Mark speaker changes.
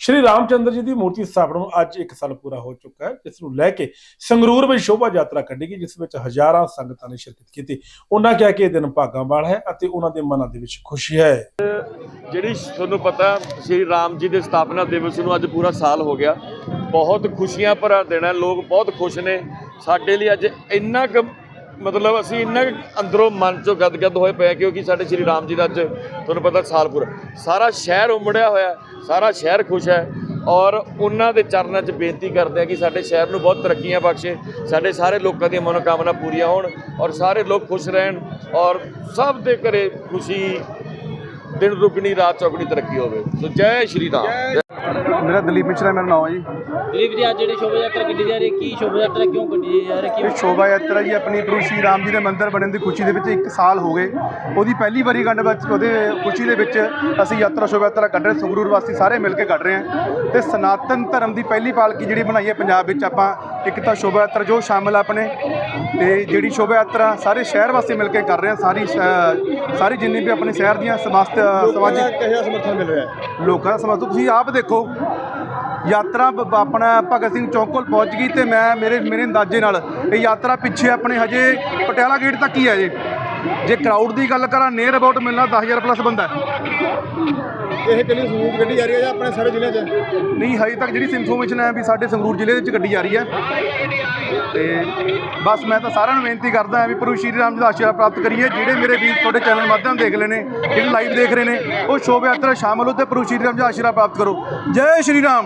Speaker 1: ਸ਼੍ਰੀ ਰਾਮਚੰਦਰ ਜੀ ਦੀ ਮੂਰਤੀ ਸਥਾਪਨਾ ਨੂੰ ਅੱਜ 1 ਸਾਲ ਪੂਰਾ ਹੋ ਚੁੱਕਾ ਹੈ, ਜਿਸ ਨੂੰ ਲੈ ਕੇ ਸੰਗਰੂਰ ਵਿੱਚ ਸ਼ੋਭਾ ਯਾਤਰਾ ਕੱਢੀ ਗਈ, ਜਿਸ ਵਿੱਚ ਹਜ਼ਾਰਾਂ ਸੰਗਤਾਂ ਨੇ ਸ਼ਿਰਕਤ ਕੀਤੀ। ਉਹਨਾਂ ਕਿਹਾ ਕਿ ਇਹ ਦਿਨ ਭਾਗਾਂ ਵਾਲਾ ਹੈ ਅਤੇ ਉਹਨਾਂ ਦੇ ਮਨਾਂ ਦੇ ਵਿੱਚ ਖੁਸ਼ੀ ਹੈ।
Speaker 2: ਜਿਹੜੀ ਤੁਹਾਨੂੰ ਪਤਾ, ਸ਼੍ਰੀ ਰਾਮ ਜੀ ਦੇ ਸਥਾਪਨਾ ਦਿਵਸ ਨੂੰ ਅੱਜ ਪੂਰਾ ਸਾਲ ਹੋ ਗਿਆ। ਬਹੁਤ ਖੁਸ਼ੀਆਂ ਭਰਾ ਦਿਨ ਹੈ, ਲੋਕ ਬਹੁਤ ਖੁਸ਼ ਨੇ। ਸਾਡੇ ਲਈ ਅੱਜ ਇੰਨਾ ਕੁ ਮਤਲਬ ਅਸੀਂ ਇੰਨਾ ਕੁ ਅੰਦਰੋਂ ਮਨ ਚੋਂ ਗਦਗਦ ਹੋਏ ਪਏ ਕਿਉਂਕਿ ਸਾਡੇ ਸ਼੍ਰੀ ਰਾਮ ਜੀ ਦਾ ਅੱਜ ਤੁਹਾਨੂੰ ਪਤਾ ਸਾਲਪੁਰ ਸਾਰਾ ਸ਼ਹਿਰ ਉਮੜਿਆ ਹੋਇਆ ਸਾਰਾ ਸ਼ਹਿਰ ਖੁਸ਼ ਹੈ ਔਰ ਉਹਨਾਂ ਦੇ ਚਰਨਾਂ 'ਚ ਬੇਨਤੀ ਕਰਦੇ ਆ ਕਿ ਸਾਡੇ ਸ਼ਹਿਰ ਨੂੰ ਬਹੁਤ ਤਰੱਕੀਆਂ ਬਖਸ਼ੇ, ਸਾਡੇ ਸਾਰੇ ਲੋਕਾਂ ਦੀਆਂ ਮਨੋਕਾਮਨਾ ਪੂਰੀਆਂ ਹੋਣ ਔਰ ਸਾਰੇ ਲੋਕ ਖੁਸ਼ ਰਹਿਣ ਔਰ ਸਭ ਦੇ ਘਰੇ ਖੁਸ਼ੀ, ਦਿਨ ਰੁਕਣੀ, ਰਾਤ ਚੌਕਣੀ ਤਰੱਕੀ ਹੋਵੇ। ਸੋ ਜੈ ਸ਼੍ਰੀ ਰਾਮ। ਜੈ
Speaker 3: ਮੇਰਾ ਦਲੀਪ ਮਿਸ਼ਰਾ ਮੇਰਾ ਨਾਮ ਹੈ ਜੀ।
Speaker 4: ਦਿਲੀਪ ਜੀ ਅੱਜ ਜਿਹੜੀ ਸ਼ੋਭਾ ਯਾਤਰਾ ਕੱਢੀ ਜਾ ਰਹੀ ਹੈ ਕੀ ਸ਼ੋਭਾ ਯਾਤਰਾ ਕਿਉਂ ਕੱਢੀ ਜਾ ਰਹੀ ਹੈ?
Speaker 3: ਸ਼ੋਭਾ ਯਾਤਰਾ ਜੀ ਆਪਣੀ ਪ੍ਰਭੂ ਸ਼੍ਰੀ ਰਾਮ ਜੀ ਦੇ ਮੰਦਿਰ ਬਣਨ ਦੀ ਖੁਸ਼ੀ ਦੇ ਵਿੱਚ 1 ਸਾਲ ਹੋ ਗਏ। ਉਹਦੀ ਪਹਿਲੀ ਵਾਰੀ ਗੰਢ ਵਿੱਚ ਉਹਦੇ ਖੁਸ਼ੀ ਦੇ ਵਿੱਚ ਅਸੀਂ ਯਾਤਰਾ ਸ਼ੋਭਾ ਯਾਤਰਾ ਕੱਢ ਰਹੇ ਸੰਗਰੂਰ ਵਾਸੀ ਸਾਰੇ ਮਿਲ ਕੇ ਕੱਢ ਰਹੇ ਹਾਂ। ਤੇ ਸਨਾਤਨ ਧਰਮ ਦੀ ਪਹਿਲੀ ਪਾਲਕੀ ਜਿਹੜੀ ਬਣਾਈ ਹੈ ਪੰਜਾਬ ਵਿੱਚ ਆਪਾਂ ਇੱਕ ਤਾਂ ਸ਼ੋਭਾ ਯਾਤਰਾ ਜੋ ਸ਼ਾਮਲ ਆ ਆਪਣੇ ਤੇ ਜਿਹੜੀ ਸ਼ੋਭਾ ਯਾਤਰਾ ਸਾਰੇ ਸ਼ਹਿਰ ਵਾਸੀ ਮਿਲ ਕੇ ਕਰ ਰਹੇ ਹਾਂ ਸਾਰੀ ਸ਼- ਸਾਰੀ ਜਿੰਨੀ ਵੀ ਆਪਣੇ ਸ਼ਹਿਰ ਦੀਆਂ ਸਮਾਜਿਕ ਸਮਾਜਿਕ
Speaker 5: ਕਿਹੜਾ ਸਮਰਥਨ ਮਿਲ ਰਿਹਾ ਹੈ?
Speaker 3: ਲੋਕਾਂ ਦਾ ਸਮਝੋ ਤੁਸੀਂ ਆਪ ਦੇਖੋ ਯਾਤਰਾ ਬ- ਆਪਣਾ ਭਗਤ ਸਿੰਘ ਚੌਕ ਕੋਲ ਪਹੁੰਚ ਗਈ ਤੇ ਮੈਂ ਮੇਰੇ ਮੇਰੇ ਅੰਦਾਜ਼ੇ ਨਾਲ ਇਹ ਯਾਤਰਾ ਪਿੱਛੇ ਆਪਣੇ ਹਜੇ ਪਟਿਆਲਾ ਗੇਟ ਤੱਕ ਹੀ ਹੈ ਜੇ। ਜੇ ਕਰਾਊਡ ਦੀ ਗੱਲ ਕਰਾਂ ਨੀਅਰ ਅਬਾਊਟ ਮਿਲਣਾ 10000 ਪਲੱਸ ਬੰਦਾ।
Speaker 5: ਇਹ ਕਿੰਨੀ ਸਮੂਥ ਗੱਡੀ ਜਾ ਰਹੀ ਹੈ ਜਾਂ ਆਪਣੇ ਸਾਰੇ ਜ਼ਿਲ੍ਹੇ 'ਚ?
Speaker 3: ਨਹੀਂ ਹਜੇ ਤੱਕ ਜਿਹੜੀ ਇਨਫੋਰਮੇਸ਼ਨ ਹੈ ਵੀ ਸਾਡੇ ਸੰਗਰੂਰ ਜ਼ਿਲ੍ਹੇ ਵਿੱਚ ਗੱਡੀ ਜਾ ਰਹੀ ਹੈ। ਤੇ ਬਸ ਮੈਂ ਤਾਂ ਸਾਰਿਆਂ ਨੂੰ ਬੇਨਤੀ ਕਰਦਾ ਹਾਂ ਵੀ ਪ੍ਰਭੂ ਸ਼੍ਰੀ ਰਾਮ ਜੀ ਦਾ ਆਸ਼ੀਰਵਾਦ ਪ੍ਰਾਪਤ ਕਰੀਏ। ਜਿਹੜੇ ਮੇਰੇ ਵੀਰ ਤੁਹਾਡੇ ਚੈਨਲ ਮਾਧਿਅਮ ਦੇਖ ਰਹੇ ਨੇ ਜਿਹੜੇ ਲਾਈਵ ਦੇਖ ਰਹੇ ਨੇ ਉਹ ਸ਼ੋਭਾ ਯਾਤਰਾ ਸ਼ਾਮਲ ਹੋ ਤੇ ਪ੍ਰਭੂ ਸ਼੍ਰੀ ਰਾਮ ਜੀ ਦਾ ਆਸ਼ੀਰਵਾਦ ਪ੍ਰਾਪਤ ਕਰੋ। ਜੈ ਸ਼੍ਰੀ ਰਾਮ।